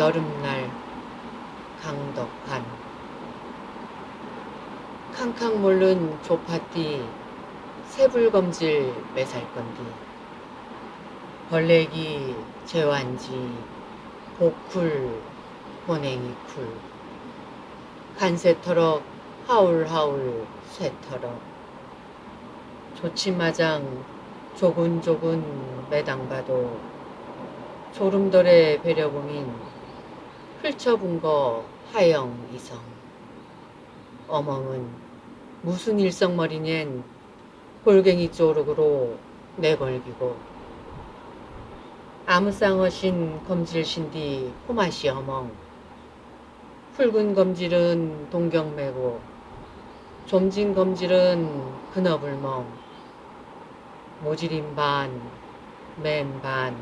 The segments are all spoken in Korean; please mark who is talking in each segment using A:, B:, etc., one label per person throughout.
A: 여름날 강덕한. 캉캉 몰른 조파띠 새불검질 매살 건디. 벌레기 재완지 복쿨 보냉이쿨. 간새터럭 하울하울 쇠터럭. 조치마장 조근조근 매당봐도 졸음덜에 배려봉인 펼쳐본 거 하영 이성. 어멍은 무슨 일성머리냔 골갱이 쪼르그로 내걸기고. 아무쌍어신 검질신디 포마시 어멍 붉은 검질은 동경매고 좀진 검질은 근어불멍. 모질인 반, 맨 반,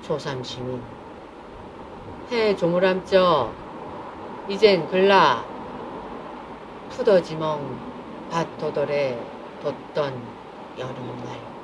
A: 조삼시민 해 조물함쪄 이젠 글라 푸더지멍 밭도덜에 뒀던 여름날